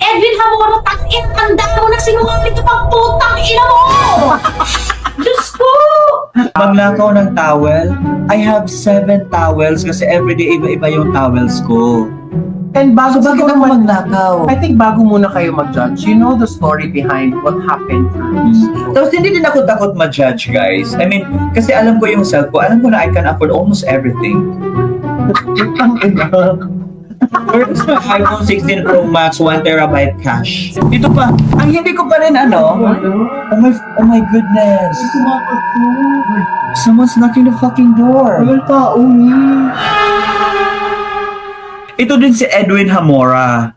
Edwin Hamoro, tangin, ang dami mo na sinungaling ka pang putang ina mo! Diyos ko! Magnakaw ng towel, I have seven towels kasi everyday iba-iba yung towels ko. And bago ako mag- magnakaw? I think bago muna kayo mag-judge, you know the story behind what happened first. Tapos hindi din ako takot ma-judge, guys. I mean, kasi alam ko yung self ko. Alam ko na I can afford almost everything. Ang ina. Where's my iPhone 16 Pro Max 1 terabyte cash? Ito pa, ang hindi ko pa rin ano. Oh my, oh my goodness. Someone's knocking the fucking door. Walang tao eh. Ito din si Edwin Hamora.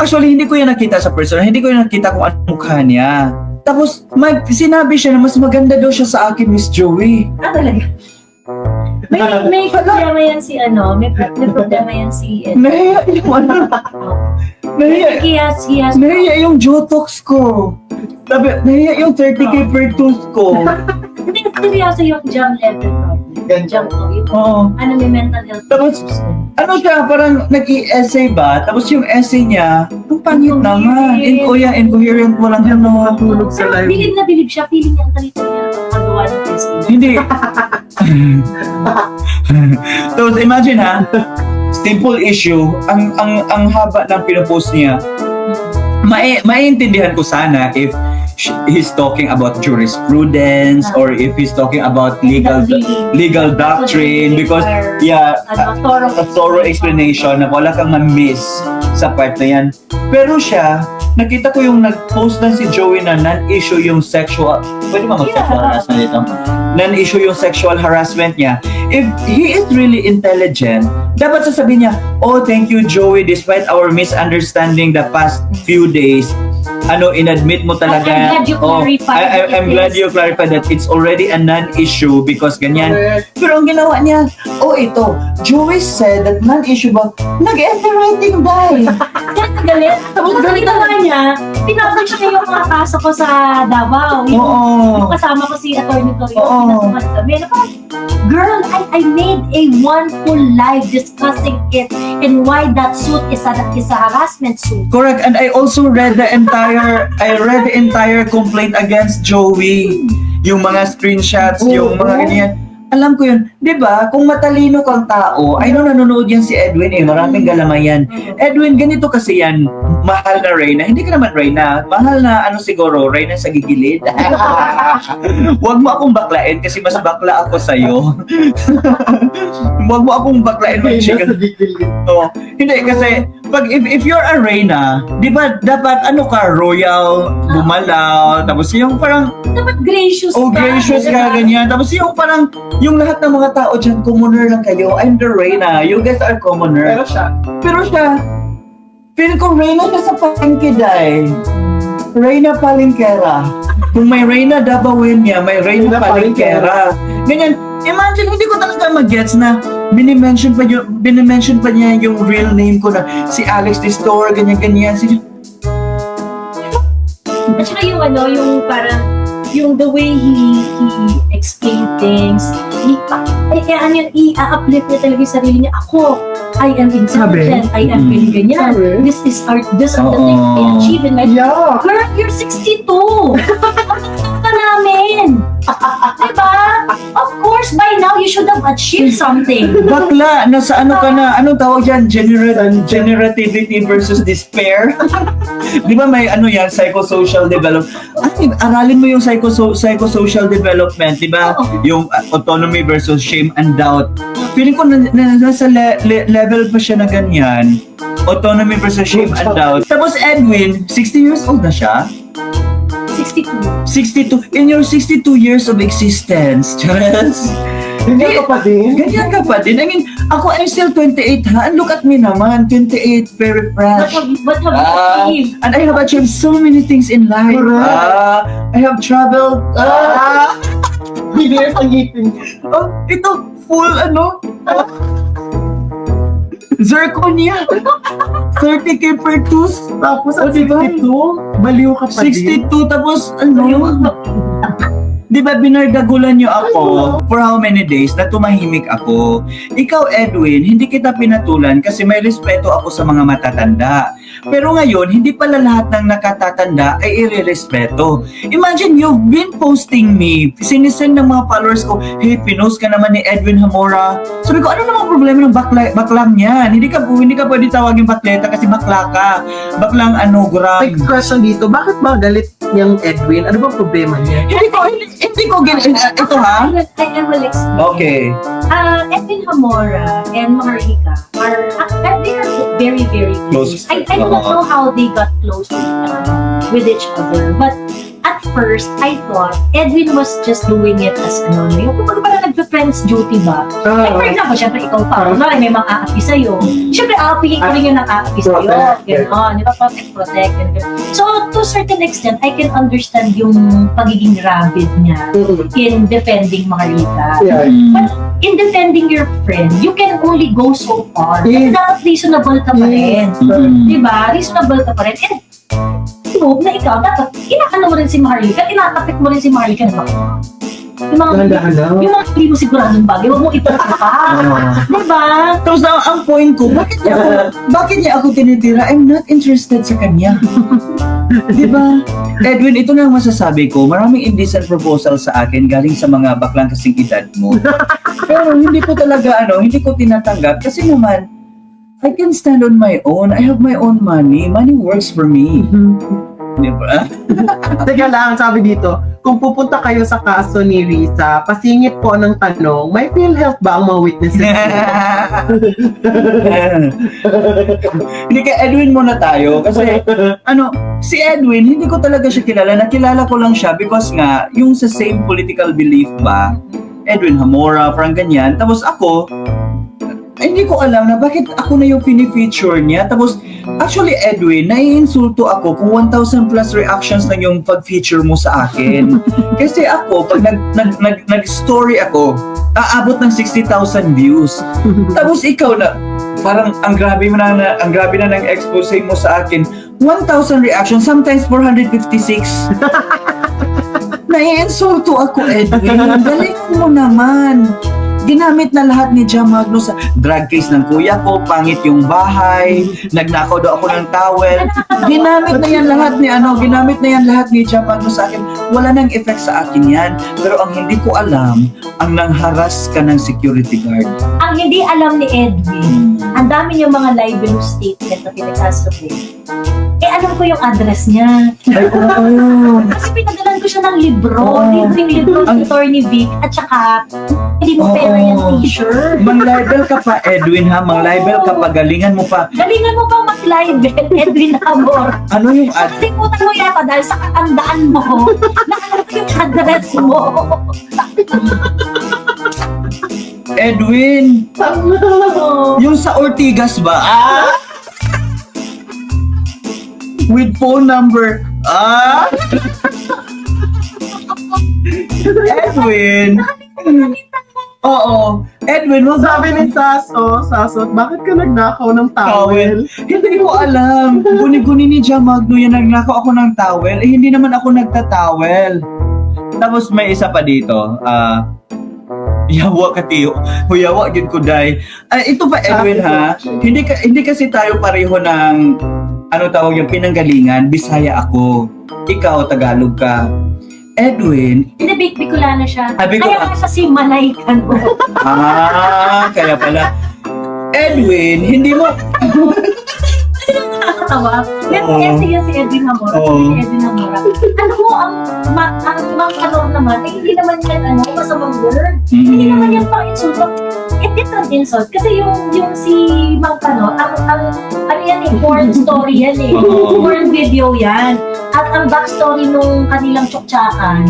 Actually, hindi ko yan nakita sa personal. Hindi ko yan nakita kung anong mukha niya. Tapos, mag, sinabi siya na mas maganda daw siya sa akin, Miss Joey. Ah, talaga? May, may problema yan si ano, may, may problema yan si Edwin. Nahiya yung ano. Nahiya, he has, nahiya yung Jotox ko. Nahiya yung 30k per tooth ko. seryoso yung jam level problem. Jam ko, yung Oo. ano, may mental health Tapos, ano siya, parang nag-i-essay ba? Tapos yung essay niya, ang pangit naman. Oh incoherent mo lang yan no. Tulog sa Pero live. bilib na bilib siya, feeling niya ang talito niya nakagawa ng testing. Hindi. Tapos imagine ha, simple issue, ang ang ang haba ng pinopost niya. Mai maiintindihan ko sana if he's talking about jurisprudence or if he's talking about legal legal doctrine because yeah, thorough, a thorough explanation na wala kang ma-miss sa part na yan. Pero siya, nakita ko yung nag-post na si Joey na non-issue yung sexual, pwede ba mag-sexual harassment dito? Non-issue yung sexual harassment niya. If he is really intelligent, dapat sasabihin niya, oh, thank you, Joey, despite our misunderstanding the past few days, ano, inadmit mo talaga. I'm glad you oh, I, I, I'm glad you clarified that it's already a non-issue because ganyan. Pero ang ginawa niya, oh ito, Joey said that non-issue ba? Nag-essay writing dahil. Kaya galit. Tapos galit naman niya, pinapunch niya yung mga kaso ko sa Davao. Yung, Oo. yung kasama ko si Atty. Torio, Oo. pinatumas kami. Ano parang, Girl, I, I made a one full live discussing it and why that suit is a, is a harassment suit. Correct. And I also read the entire, I read the entire complaint against Joey. Yung mga screenshots, yung mga ganyan. Alam ko yun. Di ba? Kung matalino kang tao, I know nanonood yan si Edwin eh. Maraming galamay yan. Edwin, ganito kasi yan. Mahal na Reyna. Hindi ka naman Reyna. Mahal na ano siguro, Reyna sa gigilid. Huwag mo akong baklain kasi mas bakla ako sa'yo. Huwag mo akong baklain. Mag-chicken. nasa gigilid. Oo. Hindi, kasi pag if, if you're a reyna, di ba dapat ano ka, royal, bumalaw, tapos yung parang, Dapat gracious oh gracious ka, ganyan. Tapos yung parang, yung lahat ng mga tao dyan, commoner lang kayo. I'm the reyna. You guys are commoner. Pero siya, Pero siya, feel ko reyna siya sa palengke dahil. Reyna Palengkera. Kung may Reyna Dabawin niya, may Reyna Reyna Palengkera. Ganyan. Imagine, hindi ko talaga mag-gets na binimension pa, yung, binimension pa niya yung real name ko na si Alex Distor, ganyan-ganyan. Si, At saka yung ano, yung parang, yung the way he he explained things, he, ay, kaya ano yun, i-uplift niya talaga yung sarili niya. Ako, I am intelligent, I am Mm. ganyan, ganyan. Sabi? This is art, this are the things I achieve in my yeah. Girl, you're 62! ka namin! diba? Of course, by now, you should have achieved something. bakla, nasa ano ka na, anong tawag yan? Genera- generativity versus despair? Di ba may ano yan, psychosocial development? Ay, aralin mo yung psychoso- psychosocial development, di ba? Yung uh, autonomy versus shame and doubt. Feeling ko na, na, nasa le- le- level pa siya na ganyan. Autonomy versus shame and doubt. Tapos Edwin, 60 years old na siya. 62. 62. In your 62 years of existence, Charles. Hindi ka pa din. Ganyan ka pa din. I mean, ako I'm still 28 ha. And look at me naman, 28, very What fresh. have, what have you Ah, achieved? and I have achieved so many things in life. Correct. Ah, I have traveled. Ah, Hindi ngipin. oh, ito, full ano? Zirconia. 30k per tooth. Tapos Oh, diba? 62, baliw ka pa din. 62, tapos ano? Di ba binardagulan niyo ako for how many days na tumahimik ako? Ikaw, Edwin, hindi kita pinatulan kasi may respeto ako sa mga matatanda. Pero ngayon, hindi pala lahat ng nakatatanda ay irerespeto. Imagine, you've been posting me. Sinisend ng mga followers ko, hey, pinost ka naman ni Edwin Hamora. Sabi ko, ano namang problema ng bakla, baklang yan? Hindi ka, hindi ka pwede tawagin bakleta kasi bakla ka. Baklang ano, gram. May question dito, bakit ba galit niyang Edwin? Ano ba problema niya? Hindi ko, hindi, hindi ko, gin, uh, ito ha? I will, I will explain. Okay. Uh, Edwin Hamora and Maharlika are, uh, they are very, very close. Close. I, I don't know how they got close with each other. But at first, I thought Edwin was just doing it as ano, yung kumbaga parang nagpa-friends duty ba? Like, for example, syempre ikaw pa, kunwari may mga aapi sa'yo. Syempre, aapihin ko rin yung nang-aapi sa'yo. Gano'n, di ba? Protect, protect. Ganun. So, to a certain extent, I can understand yung pagiging rabid niya in defending Maharlika. Yeah. But in defending your friend, you can only go so far. Yes. Dapat reasonable ka pa rin. Mm. Di ba? Reasonable ka pa rin. And prove na ikaw, dapat inaano mo rin si Maharlika, tinatapik mo rin si Maharlika na baka. Yung mga, Dahan-dahan. yung mga hindi mo siguradong bagay, huwag mo ipagkaka. Di ba? Tapos ang, ang point ko, bakit niya ako, bakit niya ako tinitira? I'm not interested sa kanya. Di ba? Edwin, ito na ang masasabi ko. Maraming indecent proposal sa akin galing sa mga baklang kasing edad mo. Pero hindi ko talaga, ano, hindi ko tinatanggap kasi naman, I can stand on my own. I have my own money. Money works for me. Di ba? Teka lang, sabi dito, kung pupunta kayo sa kaso ni Risa, pasingit po ng tanong, may PhilHealth ba ang mga witnesses? hindi ka Edwin muna tayo kasi ano si Edwin hindi ko talaga siya kilala nakilala ko lang siya because nga yung sa same political belief ba Edwin Hamora parang ganyan tapos ako ay, hindi ko alam na bakit ako na yung fini-feature niya. Tapos, actually, Edwin, naiinsulto ako kung 1,000 plus reactions lang yung pag-feature mo sa akin. Kasi ako, pag nag, nag, nag, nag-story ako, aabot ng 60,000 views. Tapos ikaw na, parang ang grabe mo na, na ang grabe na ng expose mo sa akin. 1,000 reactions, sometimes 456. Naiinsulto ako, Edwin. Galing mo naman. Ginamit na lahat ni Jam Magno sa drug case ng kuya ko, pangit yung bahay, nagnakaw daw ako ng towel. Ginamit na yan lahat ni ano, ginamit na yan lahat ni Jam Magno sa akin. Wala nang effect sa akin yan. Pero ang hindi ko alam, ang nangharas ka ng security guard. Ang hindi alam ni Edwin, ang dami niyang mga libel statement na pinagsasabi. Eh, alam ko yung address niya. Kasi pinadalan ko siya ng libro. Oo. Libreng libro ng Attorney Vic. At saka, hindi mo pera yung t-shirt. Mang-libel ka pa, Edwin ha? Mang-libel ka pa, galingan mo pa. Galingan mo pa mag-libel, Edwin Amor. Ano yung ad... Nakalimutan mo yata dahil sa katandaan mo, naalam ko yung address mo. Edwin, yung sa Ortigas ba? Ah! With phone number. Ah! Edwin! Oo. Edwin, wag Sabi ni Saso, Saso, bakit ka nagnakaw ng towel? Hindi ko alam. Guni-guni ni Jam Magno yan nagnakaw ako ng towel. Eh, hindi naman ako nagtatawel. Tapos may isa pa dito. Ah, yawa ka tiyo. Huyawa yun ko dai. Ah, ito pa Edwin ha. Hindi ka, hindi kasi tayo pareho ng ano tawag yung pinanggalingan. Bisaya ako. Ikaw Tagalog ka. Edwin, Inabig Bicolana siya. Ah, Bicola- Kaya nga siya si Malaykan ah, kaya pala. Edwin, hindi mo Nakakatawa. Pero Oo. kasi yan si Edwin Hamora. Oo. Si Edwin Hamora. Ano mo, ang, ma, ang Mang Kalor naman, eh, hindi naman yan, ano, masamang word. Hindi Mm. naman yan pang insult. It is an insult. Kasi yung, yung si Mang Kalor, ang, ang, ano yan eh, porn story yan eh. Oo. Porn video yan. At ang backstory nung kanilang tsuktsakan,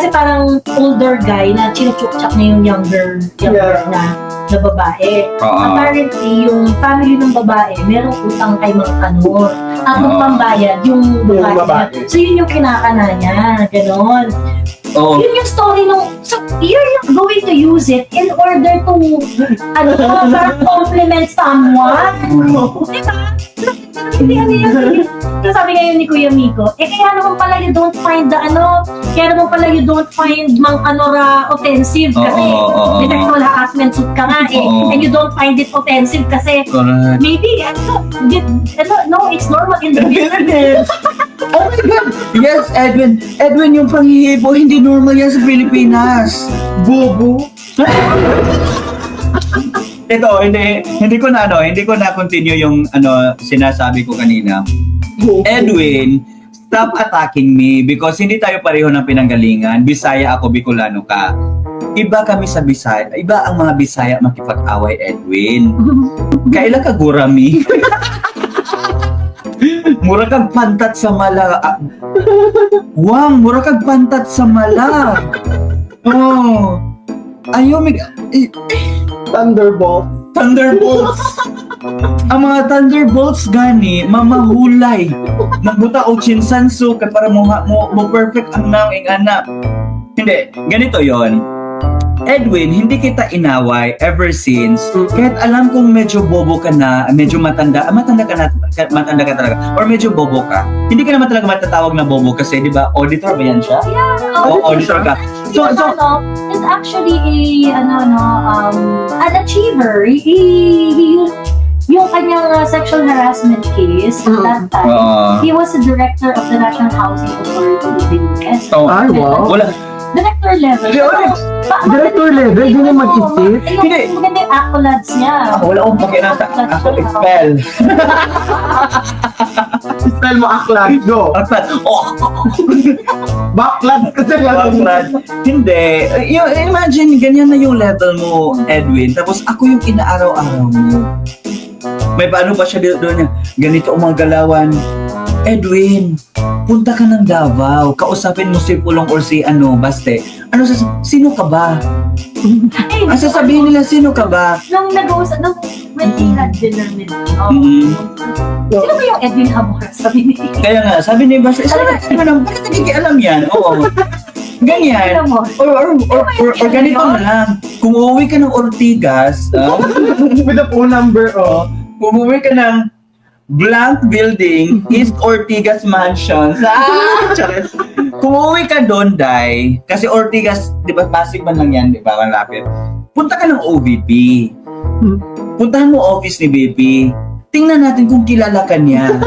kasi parang older guy na chinutsukchak niya yung younger, younger Yeah. na, na babae. Oo. Apparently, yung family ng babae, merong utang kay Mang Kanor. At Oo. pambayad, yung babae. babae. niya. So, yun yung kinakana niya. Ganon. Oo. Yun yung story nung, so, you're not going to use it in order to, ano, para compliment someone. Diba? Hindi ano yun. So sabi ngayon ni Kuya Miko, eh kaya naman pala you don't find the ano, kaya naman pala you don't find mang ano ra offensive kasi Oo, oo, oo. may sexual harassment suit ka nga eh. Oo. And you don't find it offensive kasi Correct. maybe, ano, di- ano, no, it's normal in the business. Oh my God! Yes, Edwin. Edwin, yung panghihipo, hindi normal yan sa Pilipinas. Bobo. Ito, hindi, hindi ko na ano, hindi ko na continue yung ano sinasabi ko kanina. Edwin, stop attacking me because hindi tayo pareho ng pinanggalingan. Bisaya ako, Bicolano ka. Iba kami sa Bisaya. Iba ang mga Bisaya makipag-away, Edwin. Kailan ka gurami? mura kag pantat sa mala. Ah, Wang, mura kag pantat sa mala. Oh. Ayaw, mig... eh, Thunderbolt. Thunderbolts. ang mga Thunderbolts gani mamahulay. Magbuta og chinsansu kay para mo mo, mo perfect ang nang ing anak. Hindi, ganito 'yon. Edwin, hindi kita inaway ever since. Kahit alam kong medyo bobo ka na, medyo matanda, ah, matanda ka na, matanda ka talaga, or medyo bobo ka. Hindi ka naman talaga matatawag na bobo kasi, di ba, auditor ba yan siya? Oo, auditor ka. So, So, so, ano, is actually a, ano, no, um, an achiever. He, he, he- yung kanyang uh, sexual harassment case at Mm. that time, Oo. he was the director of the National Housing Authority in the US. Oh, Ay, wow. wala, Director level. Hindi, So, ulit. pa- Director level, ganyan ano, mag-isip? ayun, Hindi. Maganda yung accolades niya. ako wala akong pakinasa. Ako expel. Spell mo aklat. Go. Aklat. Oh, Backlad kasi Baklat. Hindi. Y- imagine, ganyan na yung level mo, Edwin. Tapos ako yung inaaraw-araw mo. May paano pa siya dito doon niya, ganito ang mga galawan. Edwin, punta ka ng Davao. Kausapin mo si Pulong or si ano, Baste. Ano sa sino ka ba? Eh, Ang sasabihin nila, sino ka ba? Nung nag-uusap, nung had dinner with Mhm. Sino ba yung Edwin Hamor? Sabi ni Kaya nga, sabi ni Baste, sabi na, sabi na, bakit nagigialam yan? Oo. Ganyan. Hamor. Or, or, or, or, or ganito na lang. Kung uuwi ka ng Ortigas, ah, With the phone number, oh. kung uuwi ka ng blank building, East Ortigas Mansion. Ah! Kung uuwi ka doon, Day, kasi Ortigas, di ba, Pasig man lang yan, di ba, malapit. Punta ka ng OVP. Puntahan mo office ni BP. Tingnan natin kung kilala ka niya.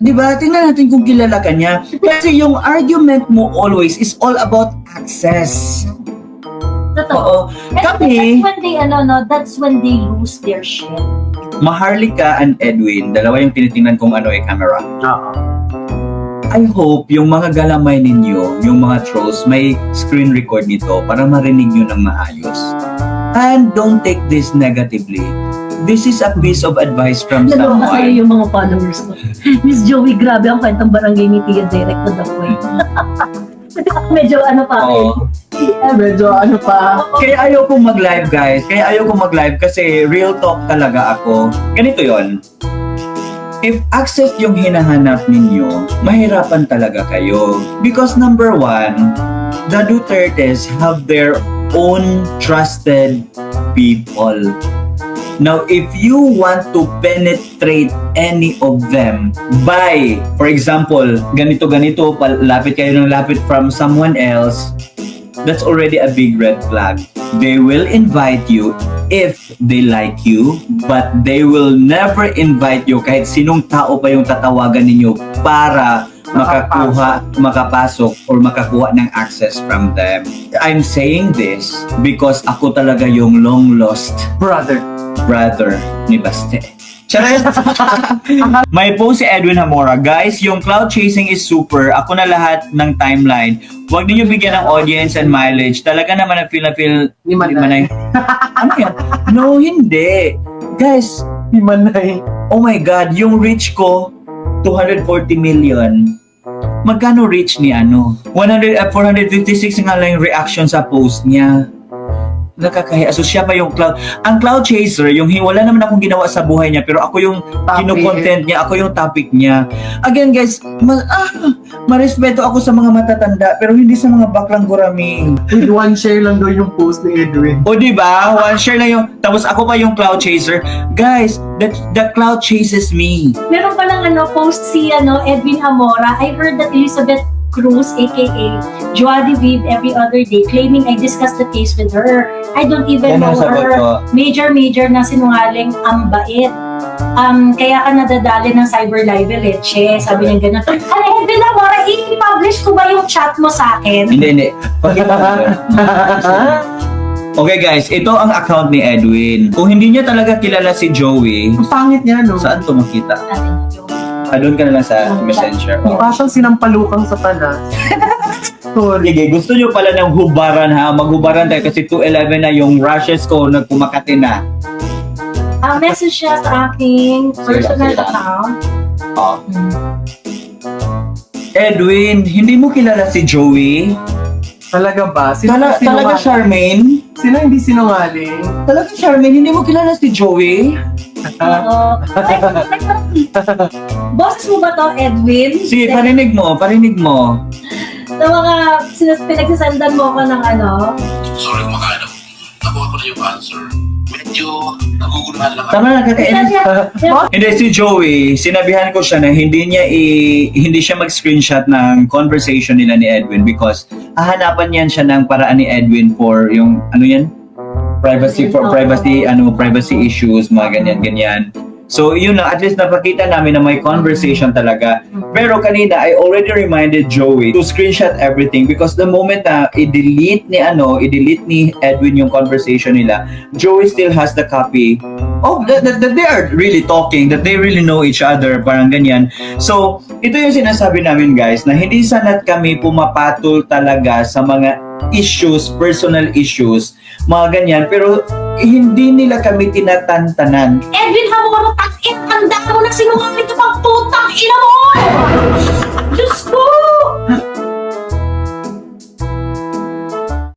Di ba? Tingnan natin kung kilala ka niya. Kasi yung argument mo always is all about access. Totoo. Oo. And Kami- that's when they, ano, no, that's when they lose their shit. Maharlika and Edwin, dalawa yung tinitingnan kong ano eh, camera. Oo. I hope yung mga galamay ninyo, yung mga trolls, may screen record nito para marinig nyo ng maayos. And don't take this negatively. This is a piece of advice from sa'yo someone. yung mga followers ko. Miss Joey, grabe ang kwentang barangay ni Tia Direct to the point. Medyo ano pa. Oo. Medyo ano pa. Kaya ayaw kong mag-live guys. Kaya ayaw kong mag-live kasi real talk talaga ako. Ganito yon. If access yung hinahanap ninyo, mahirapan talaga kayo. Because number one, the Dutertes have their own trusted people. Now, if you want to penetrate any of them by, for example, ganito-ganito, lapit kayo ng lapit from someone else, that's already a big red flag. They will invite you if they like you, but they will never invite you kahit sinong tao pa yung tatawagan ninyo para makakuha, makapasok, or makakuha ng access from them. I'm saying this because ako talaga yung long lost Brother. brother ni Baste. Charis! May post si Edwin Hamora. Guys, yung cloud chasing is super. Ako na lahat ng timeline. Huwag niyo bigyan ng audience and mileage. Talaga naman na feel na feel Ni Manay. ano yan? No, hindi. Guys, Ni Manay. oh my God, yung reach ko, 240 million. Magkano reach ni ano? 100, uh, 456 nga lang yung reaction sa post niya. Nakakahiya. So siya pa yung cloud. Ang cloud chaser, yung wala naman akong ginawa sa buhay niya, pero ako yung kino-content niya, ako yung topic niya. Again guys, ma- ah, marespeto ako sa mga matatanda, pero hindi sa mga baklang gurami. With one share lang daw yung post ni Edwin. O di ba? One share na yung, tapos ako pa yung cloud chaser. Guys, the, the cloud chases me. Meron palang ano, post si ano, Edwin Amora. I heard that Elizabeth Cruz, aka Joa de Vive, every other day, claiming I discussed the case with her. I don't even Yan ang know sagot her. ko. Major, major na sinungaling ang bait. Um, kaya ka nadadali ng cyber libel eh. Che, sabi niya gano'n. Ano, Edwin Amora, i-publish ko ba yung chat mo sa akin? Hindi, hindi. Okay guys, ito ang account ni Edwin. Kung hindi niya talaga kilala si Joey, Ang pangit niya, no? saan to makita? Natin yung- Ah, doon ka na lang sa messenger. Mukha siyang sinampalukang satanas. Sorry. Sige, gusto nyo pala ng hubaran ha? Maghubaran tayo kasi 2.11 na yung rushes ko nagpumakati na. Ah, message siya sa aking personal sige. account. Oh. Hmm. Edwin, hindi mo kilala si Joey? Talaga ba? Sino Tala, talaga sinungaling? Charmaine? Sino hindi sinungaling? Talaga Charmaine, hindi mo kilala si Joey? Oo. Ay, Boses mo ba to, Edwin? Sige, parinig mo, parinig mo. Na mga sinas pinagsasandan mo ko ng ano? Sorry kung akala mo. Nakuha ko na yung answer. Medyo naguguluhan lang ako. Tama na, kakainis. Yeah. Hindi, si Joey, sinabihan ko siya na hindi niya i, hindi siya mag-screenshot ng conversation nila ni Edwin because hahanapan niyan siya ng paraan ni Edwin for yung, ano yan? Privacy, for privacy, ano, privacy issues, mga ganyan-ganyan. So, yun lang, at least napakita namin na may conversation talaga. Pero kanina, I already reminded Joey to screenshot everything because the moment na i-delete ni ano, i-delete ni Edwin yung conversation nila, Joey still has the copy of that, that, that they are really talking, that they really know each other, parang ganyan. So, ito yung sinasabi namin guys, na hindi sanat kami pumapatol talaga sa mga issues, personal issues, mga ganyan, pero hindi nila kami tinatantanan. Edwin Hamoro, takit, tanda mo na sinungaling ka pang putang ina mo!